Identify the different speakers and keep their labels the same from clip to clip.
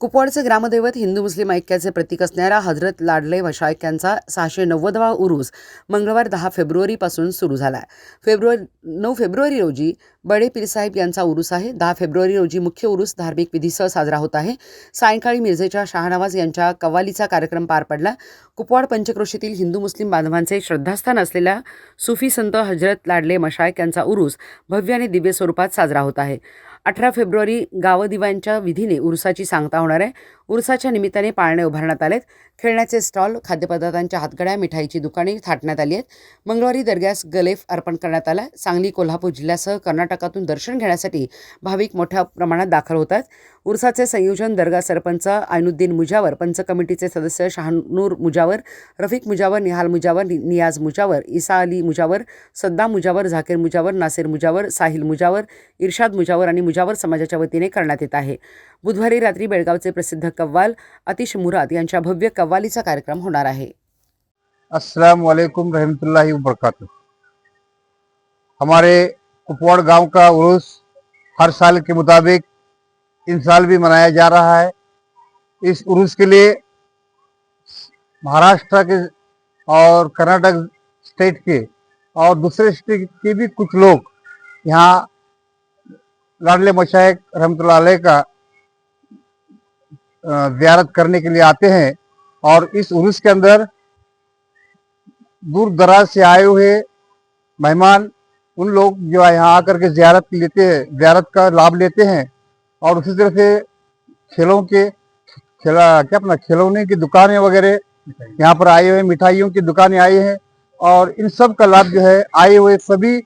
Speaker 1: कुपवाडचे ग्रामदैवत हिंदू मुस्लिम ऐक्याचे प्रतीक असणाऱ्या हजरत लाडले मशायक यांचा सहाशे नव्वदवा उरूस मंगळवार दहा फेब्रुवारीपासून सुरू झाला आहे फेब्रुवारी नऊ फेब्रुवारी रोजी बडे पीरसाहेब यांचा उरूस आहे. दहा फेब्रुवारी रोजी मुख्य उरूस धार्मिक विधीसह साजरा होत आहे. सायंकाळी मिरजेच्या शहानवाज यांच्या कव्वालीचा कार्यक्रम पार पडला. कुपवाड पंचक्रोशीतील हिंदू मुस्लिम बांधवांचे श्रद्धास्थान असलेल्या सुफी संत हजरत लाडले मशायक यांचा उरूस भव्य आणि दिव्य स्वरूपात साजरा होत आहे. अठरा फेब्रुवारी गावदिवांच्या विधीने उरसाची सांगता होणार आहे. उरसाच्या निमित्ताने पाळणे उभारण्यात आलेत. खेळण्याचे स्टॉल खाद्यपदार्थांच्या हातगड्या मिठाईची दुकाने थाटण्यात आली आहेत. मंगळवारी दर्ग्यास गलेफ अर्पण करण्यात आला. सांगली कोल्हापूर जिल्ह्यासह कर्नाटकातून दर्शन घेण्यासाठी भाविक मोठ्या प्रमाणात दाखल होत आहेत. उरसाचे संयोजन दर्गा सरपंच आयनुद्दीन मुजावर पंच कमिटीचे सदस्य शहानूर मुजावर रफिक मुजावर निहाल मुजावर नियाज मुजावर इसा अली मुजावर सद्दाम मुजावर झाकीर मुजावर नासिर मुजावर साहिल मुजावर इर्शाद मुजावर आणि मुजावर समाजाच्या वतीने करण्यात येत आहे. बुधवारी रात्री बेळगावचे प्रसिद्ध कव्वाल अतिश मुराद यांच्या भव्य कव्वालीचा कार्यक्रम होणार आहे.
Speaker 2: अस्सलाम वालेकुम रहमतुल्लाहि वबरकातुह हमारे कुपवाड़ गांव का उर्स हर साल के मुताबिक इन साल भी मनाया जा रहा है। इस उर्स के लिए महाराष्ट्र के और कर्नाटक स्टेट के और दूसरे स्टेट के भी कुछ लोग यहाँ लाडले मशाक रहमतुल्ला का ज़ियारत करने के लिए आते हैं और इस उर्स के अंदर दूर दराज से आए हुए मेहमान, उन लोग जो यहाँ आकर के जियारत लेते हैं, जियारत का लाभ लेते हैं और उसी तरह से खेलों के खेला, क्या अपना खिलौने की दुकानें वगैरह यहाँ पर आए हुए, मिठाइयों की दुकानें आई हैं और इन सब का लाभ जो है आए हुए सभी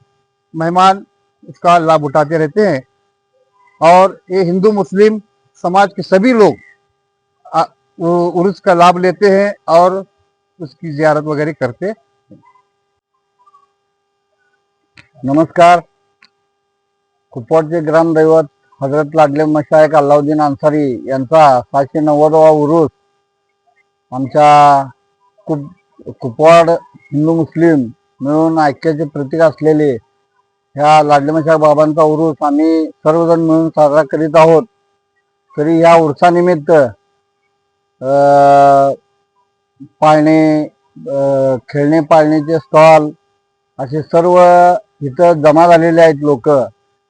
Speaker 2: मेहमान इसका लाभ उठाते रहते हैं। और ये हिंदू, मुस्लिम समाज के सभी लोग वो उर्स का लाभ लेते हैं और उसकी जियारत वगैरह करते नमस्कार। कुपवाडचे ग्रामदैवत हजरत लाडले मशायक अल्लाउद्दीन अन्सारी यांचा सहाशे नव्वदवा उरुस आमच्या कुप कुपवाड हिंदू मुस्लिम मिळून ऐक्याचे प्रतीक असलेले ह्या लाडले मशायक बाबांचा उरुस आम्ही सर्वजण मिळून साजरा करीत आहोत. तरी या उरसानिमित्त पाळणे खेळणे पाळणेचे स्टॉल असे सर्व इथं जमा झालेले आहेत लोक.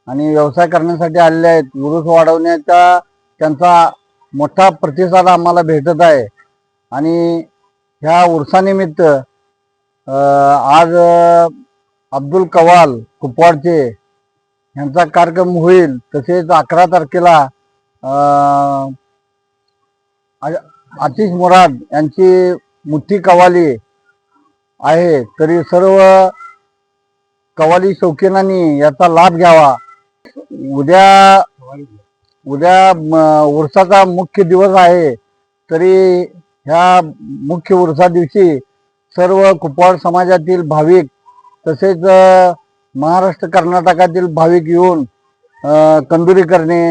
Speaker 2: आणि व्यवसाय करण्यासाठी आलेले आहेत. उरुस वाढवण्याचा त्यांचा मोठा प्रतिसाद आम्हाला भेटत आहे. आणि ह्या उरसानिमित्त आज अब्दुल कवाल कुपवाडचे यांचा कार्यक्रम होईल. तसेच अकरा तारखेला आतिश मुराद यांची मुठ्ठी कवाली आहे तरी सर्व कवाली शौकीनांनी याचा लाभ घ्यावा. उद्या उद्या उरसाचा मुख्य दिवस आहे तरी ह्या मुख्य उरसा दिवशी सर्व कुपवाड समाजातील भाविक तसेच महाराष्ट्र कर्नाटकातील भाविक येऊन कंदुरी करणे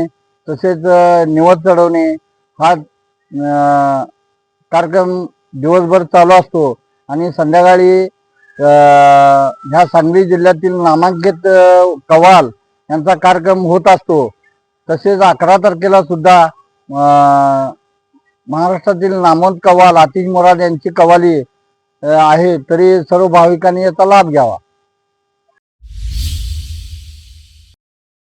Speaker 2: तसेच अ, निवद चढवणे हा कार्यक्रम दिवसभर चालू असतो आणि संध्याकाळी ह्या सांगली जिल्ह्यातील नामांकित कवाल यांचा कार्यक्रम होत असतो. तसेच अकरा तारखेला सुद्धा महाराष्ट्रातील नामवंत कवाल आतिश मोराद यांची कवाली आहे. तरी सर्व भाविकांनी याचा लाभ घ्यावा.